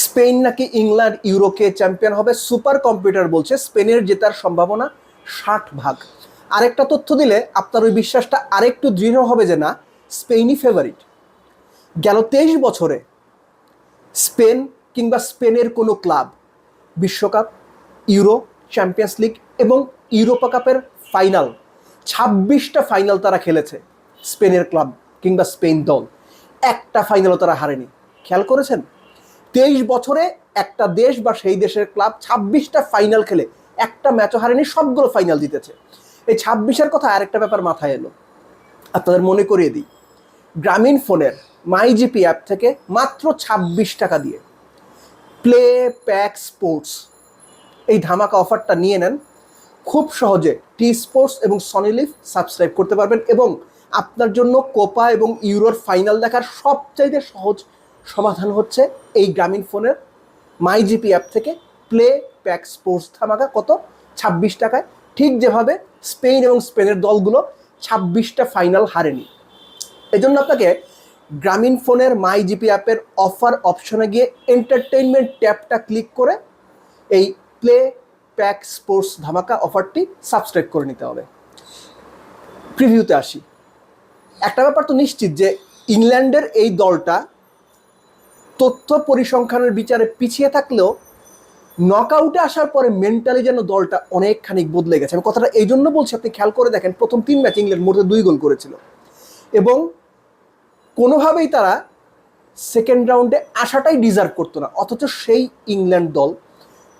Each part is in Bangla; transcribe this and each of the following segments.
স্পেন নাকি ইংল্যান্ড ইউরোকে চ্যাম্পিয়ন হবে? সুপার কম্পিউটার বলছে, স্পেনের জেতার সম্ভাবনা ষাট ভাগ। আরেকটা তথ্য দিলে আপনার ওই বিশ্বাসটা আরেকটু দৃঢ় হবে যে না স্পেনই ফেভারিট গেল তেইশ বছরে স্পেন কিংবা স্পেনের কোনো ক্লাব, বিশ্বকাপ, ইউরো, চ্যাম্পিয়ন্স লিগ এবং ইউরোপা কাপের ফাইনাল, ছাব্বিশটা ফাইনাল তারা খেলেছে, স্পেনের ক্লাব কিংবা স্পেন দল। একটা ফাইনালও তারা হারেনি। খেয়াল করেছেন? তেইশ বছরে একটা দেশ বা সেই দেশের ক্লাব ছাব্বিশটা ফাইনাল খেলে, একটা ম্যাচও হারেনি, সবগুলো ফাইনাল জিতেছে। এই ছাব্বিশের কথা আরেকটা ব্যাপার মাথায় এলো। আপনাদের মনে করিয়ে দিই, গ্রামীণ ফোনের মাই জিপি অ্যাপ থেকে মাত্র ছাব্বিশ টাকা দিয়ে প্লে প্যাক স্পোর্টস এই ধামাকা অফারটা নিয়ে নেন। খুব সহজে টি স্পোর্টস এবং সনিলিভ সাবস্ক্রাইব করতে পারবেন এবং আপনার জন্য কোপা এবং ইউরোর ফাইনাল দেখার সবচাইতে সহজ সমাধান হচ্ছে এই গ্রামীণ ফোনের মাই জিপি অ্যাপ থেকে প্লে প্যাক স্পোর্টস ধামাকা কত? ছাব্বিশ টাকায়। ঠিক যেভাবে স্পেন এবং স্পেনের দলগুলো ছাব্বিশটা ফাইনাল হারেনি। এজন্য আপনাকে গ্রামীণ ফোনের মাই জিপি অ্যাপের অফার অপশনে গিয়ে এন্টারটেইনমেন্ট ট্যাবটা ক্লিক করে এই প্লে প্যাক স্পোর্টস ধামাকা অফারটি সাবস্ক্রাইব করে নিতে হবে। প্রিভিউতে আসি। একটা ব্যাপার তো নিশ্চিত যে ইংল্যান্ডের এই দলটা তথ্য পরিসংখ্যানের বিচারে পিছিয়ে থাকলেও নকআউটে আসার পরে মেন্টালি যেন দলটা অনেকখানি বদলে গেছে। আমি কথাটা এই জন্য বলছি, আপনি খেয়াল করে দেখেন, প্রথম তিন ম্যাচ ইংল্যান্ড মোটে দুই গোল করেছিল। এবং কোনোভাবেই তারা সেকেন্ড রাউন্ডে আসাটাই ডিজার্ভ করতো না। অথচ সেই ইংল্যান্ড দল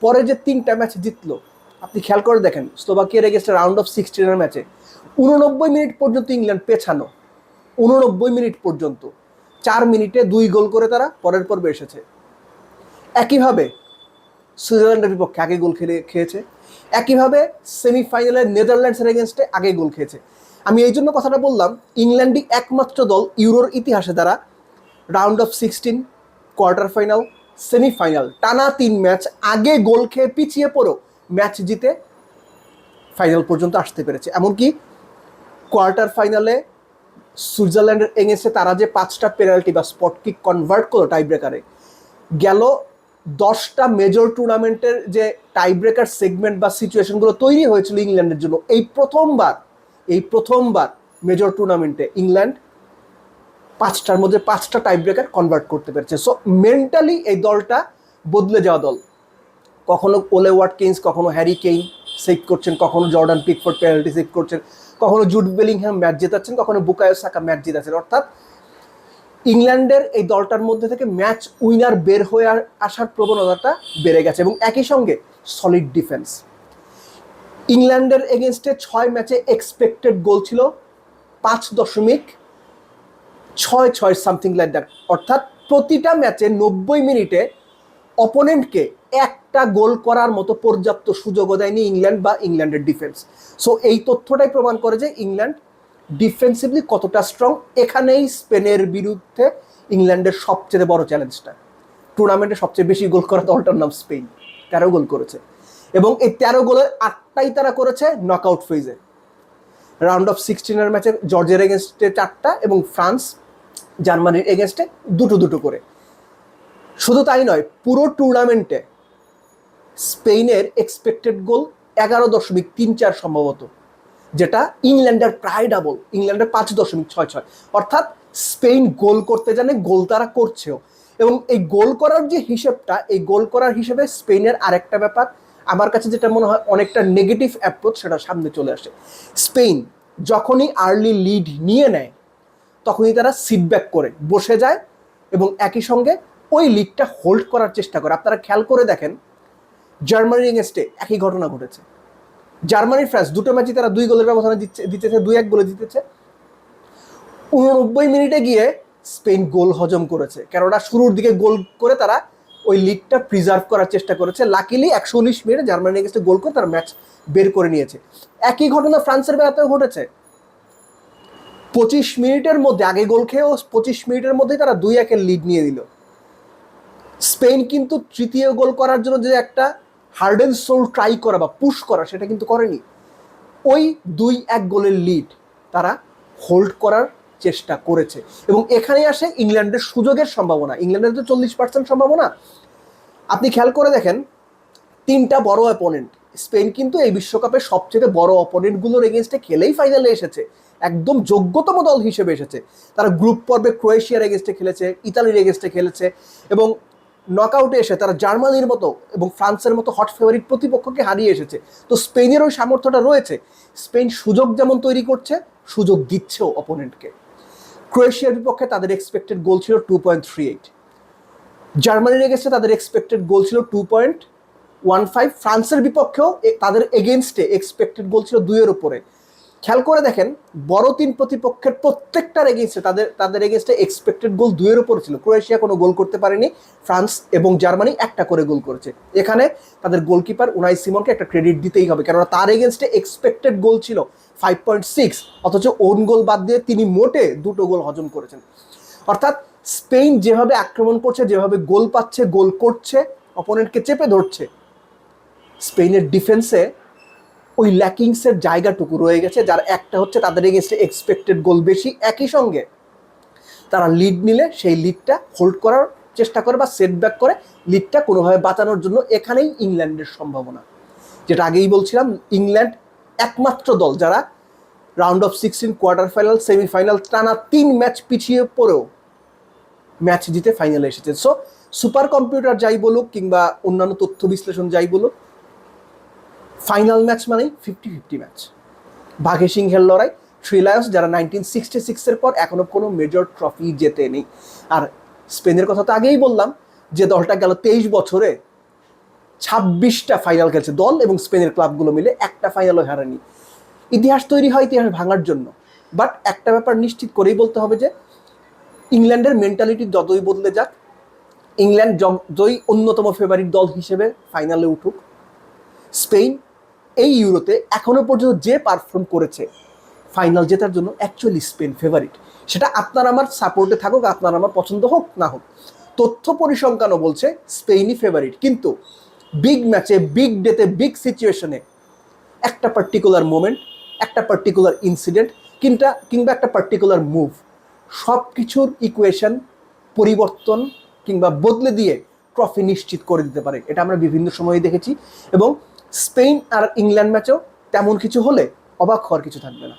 পরে যে তিনটা ম্যাচ জিতলো, আপনি খেয়াল করে দেখেন, স্লোভাকিয়ার এগেস্টে রাউন্ড অফ সিক্সটিনের ম্যাচে উননব্বই মিনিট পর্যন্ত ইংল্যান্ড পেছানো, উননব্বই মিনিট পর্যন্ত। চার মিনিটে দুই গোল করে তারা পরের পর্বে এসেছে। একইভাবে সুইজারল্যান্ডের বিপক্ষে আগে গোল খেলে খেয়েছে। একইভাবে সেমিফাইনালে নেদারল্যান্ডসের এগেনস্টে আগে গোল খেয়েছে। আমি এই জন্য কথাটা বললাম, ইংল্যান্ডই একমাত্র দল ইউরোর ইতিহাসে তারা round of sixteen, quarter final, semifinal, টানা তিন ম্যাচ আগে গোল খেয়ে পিছিয়ে পড়ো, ম্যাচ জিতে ফাইনাল পর্যন্ত আসতে পেরেছে। এমনকি কোয়ার্টার ফাইনালে সুইজারল্যান্ডের এগেন্সে তারা যে পাঁচটা পেনাল্টি বা স্পট কিক কনভার্ট করল টাই ব্রেকারে গেল দশটা মেজর টুর্নামেন্টের যে টাই ব্রেকার সেগমেন্ট বা সিচুয়েশনগুলো তৈরি হয়েছিল ইংল্যান্ডের জন্য, এই প্রথমবার এই প্রথমবার মেজর টুর্নামেন্টে ইংল্যান্ড পাঁচটার মধ্যে পাঁচটা টাই ব্রেকার কনভার্ট করতে পেরেছে। সো মেন্টালি এই দলটা বদলে যাওয়া দল। কখনো ওলে ওয়াটকিন্স, কখনো হ্যারি কেইন সেভ করছেন, কখনো জর্ডান পিকফোর্ড পেনাল্টি সেভ করছেন, কখনো জুড বেলিংহ্যাম ম্যাচ জেতাচ্ছেন, কখনো বুকায়ো সাকা ম্যাচ জেতাচ্ছেন। অর্থাৎ ইংল্যান্ডের এই দলটার মধ্যে থেকে ম্যাচ উইনার বের হয়ে আসার প্রবণতাটা বেড়ে গেছে এবং একই সঙ্গে সলিড ডিফেন্স ইংল্যান্ডের এগেনস্টে ছয় ম্যাচে এক্সপেক্টেড গোল ছিল পাঁচ দশমিক ছয় ছয় সামথিং লাইক দ্যাট অর্থাৎ প্রতিটা ম্যাচে নব্বই মিনিটে অপোনেন্টকে একটা গোল করার মতো পর্যাপ্ত সুযোগও দেয়নি ইংল্যান্ড বা ইংল্যান্ডের ডিফেন্স সো এই তথ্যটাই প্রমাণ করে যে ইংল্যান্ড ডিফেন্সিভলি কতটা স্ট্রং এখানেই স্পেনের বিরুদ্ধে ইংল্যান্ডের সবচেয়ে বড় চ্যালেঞ্জটা টুর্নামেন্টে সবচেয়ে বেশি গোল করা দলটার নাম স্পেন। তেরো গোল করেছে। এবং এই তেরো গোলের আটটাই তারা করেছে নকআউট ফেজে রাউন্ড অফ সিক্সটিনের ম্যাচে জর্জের এগেনস্টে চারটা এবং ফ্রান্স জার্মানির এগেনস্টে দুটো দুটো করে। শুধু তাই নয়, পুরো টুর্নামেন্টে স্পেনের এক্সপেক্টেড গোল এগারো দশমিক তিন চার সম্ভবত, যেটা ইংল্যান্ডের প্রায় ডাবল ইংল্যান্ডের পাঁচ দশমিক ছয় ছয়। অর্থাৎ স্পেন গোল করতে জানে, গোল তারা করছেও। এবং এই গোল করার যে হিসেবটা, এই গোল করার হিসেবে স্পেনের আরেকটা ব্যাপার, আমার কাছে যেটা মনে হয় অনেকটা নেগেটিভ অ্যাপ্রোচ সেটা সামনে চলে আসে। স্পেন যখনই আর্লি লিড নিয়ে নেয়, তখনই তারা সিটব্যাক করে, বসে যায় এবং একই সঙ্গে ওই লিডটা হোল্ড করার চেষ্টা করে। আপনারা খেয়াল করে দেখেন জার্মানির এগেনস্টে একই ঘটনা ঘটেছে। জার্মানি ফ্রান্স দুটো ম্যাচই তারা দুই গোলের ব্যবধানে দিচ্ছে, দিতেছে, দুই এক গোলে জিতেছে। উননব্বই মিনিটে গিয়ে স্পেন গোল হজম করেছে। কেননা শুরুর দিকে গোল করে তারা ওই লিডটা প্রিজার্ভ করার চেষ্টা করেছে। লাকিলি একশো উনিশ মিনিটে জার্মানি এগেনস্টে গোল করে তারা ম্যাচ বের করে নিয়েছে। একই ঘটনা ফ্রান্সের বেলাতেও ঘটেছে। পঁচিশ মিনিটের মধ্যে, আগে গোল খেয়েও পঁচিশ মিনিটের মধ্যেই তারা দুই একের লিড নিয়ে দিল স্পেন কিন্তু তৃতীয় গোল করার জন্য যে একটা হার্ডেন সোল ট্রাই করা বা পুশ করা সেটা কিন্তু করেনি। ওই দুই এক গোলের লিড তারা হোল্ড করার চেষ্টা করেছে। এবং এখানে আসে ইংল্যান্ডের সুযোগের সম্ভাবনা। ইংল্যান্ডের তো চল্লিশ পার্সেন্ট সম্ভাবনা। আপনি খেয়াল করে দেখেন, তিনটা বড় অপোনেন্ট স্পেন কিন্তু এই বিশ্বকাপে সবচেয়ে বড় অপোনেন্টগুলোর এগেনস্টে খেলেই ফাইনালে এসেছে। একদম যোগ্যতম দল হিসেবে এসেছে। তারা গ্রুপ পর্বে ক্রোয়েশিয়ার এগেনস্টে খেলেছে, ইতালির এগেনস্টে খেলেছে এবং নকআউটে এসে তারা জার্মানির মতো এবং ফ্রান্সের মতো হট ফেভারিট প্রতিপক্ষকে হারিয়ে এসেছে। তো স্পেনের ওই সামর্থ্যটা রয়েছে। স্পেন সুযোগ যেমন তৈরি করছে, সুযোগ দিচ্ছেও অপোনেন্টকে ক্রোয়েশিয়ার বিপক্ষে তাদের এক্সপেক্টেড গোল ছিল টু পয়েন্ট থ্রি এইট জার্মানির এগেনস্টে তাদের এক্সপেক্টেড গোল ছিল টু পয়েন্ট ওয়ান ফাইভ ফ্রান্সের বিপক্ষেও তাদের এগেনস্টে এক্সপেক্টেড গোল ছিল দুইয়ের উপরে। খেয়াল করে দেখেন, বড় তিন প্রতিপক্ষের প্রত্যেকটার এগেনস্টে তাদের তাদের এগেনস্টে এক্সপেক্টেড গোল দুয়ের উপরে ছিল। ক্রোয়েশিয়া কোনো গোল করতে পারেনি, ফ্রান্স এবং জার্মানি একটা করে গোল করেছে। এখানে তাদের গোলকিপার উনাই সিমনকে একটা ক্রেডিট দিতেই হবে, কেননা তার এগেনস্টে এক্সপেক্টেড গোল ছিল ফাইভ পয়েন্ট সিক্স অথচ ওন গোল বাদ দিয়ে তিনি মোটে দুটো গোল হজম করেছেন। অর্থাৎ স্পেন যেভাবে আক্রমণ করছে, যেভাবে গোল পাচ্ছে গোল করছে অপোনেন্টকে চেপে ধরছে স্পেনের ডিফেন্সে ওই ল্যাকিংসের জায়গাটুকু রয়ে গেছে, যার একটা হচ্ছে তাদের এগেনস্টে এক্সপেক্টেড গোল বেশি, একই সঙ্গে তারা লিড নিলে সেই লিডটা হোল্ড করার চেষ্টা করে বা সেট ব্যাক করে লিডটা কোনোভাবে বাঁচানোর জন্য এখানেই ইংল্যান্ডের সম্ভাবনা। যেটা আগেই বলছিলাম, ইংল্যান্ড একমাত্র দল যারা round of sixteen quarter final semifinal টানা তিন ম্যাচ পিছিয়ে পড়েও ম্যাচ জিতে ফাইনালে এসেছে। সো সুপার কম্পিউটার যাই বলুক কিংবা অন্যান্য তথ্য বিশ্লেষণ যাই বলুক ফাইনাল ম্যাচ মানেই ফিফটি ফিফটি ম্যাচ বাঘে সিংহের লড়াই থ্রি লায়ন্স যারা নাইনটিন সিক্সটি সিক্সের পর এখনও কোনো মেজর ট্রফি জেতে নেই। আর স্পেনের কথা তো আগেই বললাম যে দলটা গেল তেইশ বছরে ছাব্বিশটা ফাইনাল খেলছে দল এবং স্পেনের ক্লাবগুলো মিলে একটা ফাইনালও হারেনি। ইতিহাস তৈরি হয় ইতিহাস ভাঙার জন্য। বাট একটা ব্যাপার নিশ্চিত করেই বলতে হবে যে ইংল্যান্ডের মেন্টালিটি যতই বদলে যাক, ইংল্যান্ড যতই অন্যতম ফেভারিট দল হিসেবে ফাইনালে উঠুক, স্পেন এই ইউরোতে এখনও পর্যন্ত যে পারফর্ম করেছে ফাইনাল জেতার জন্য অ্যাকচুয়ালি স্পেন ফেভারিট সেটা আপনার আমার সাপোর্টে থাকুক, আপনার আমার পছন্দ হোক, না হোক। তথ্য পরিসংখ্যানও বলছে স্পেনই ফেভারিট কিন্তু বিগ ম্যাচে বিগ ডেতে বিগ সিচুয়েশনে একটা পার্টিকুলার মোমেন্ট একটা পার্টিকুলার ইনসিডেন্ট কিংবা কিংবা একটা পার্টিকুলার মুভ সব কিছুর ইকুয়েশন পরিবর্তন কিংবা বদলে দিয়ে ট্রফি নিশ্চিত করে দিতে পারে। এটা আমরা বিভিন্ন সময়ে দেখেছি। এবং স্পেন আর ইংল্যান্ড ম্যাচেও তেমন কিছু হলে অবাক হওয়ার কিছু থাকবে না।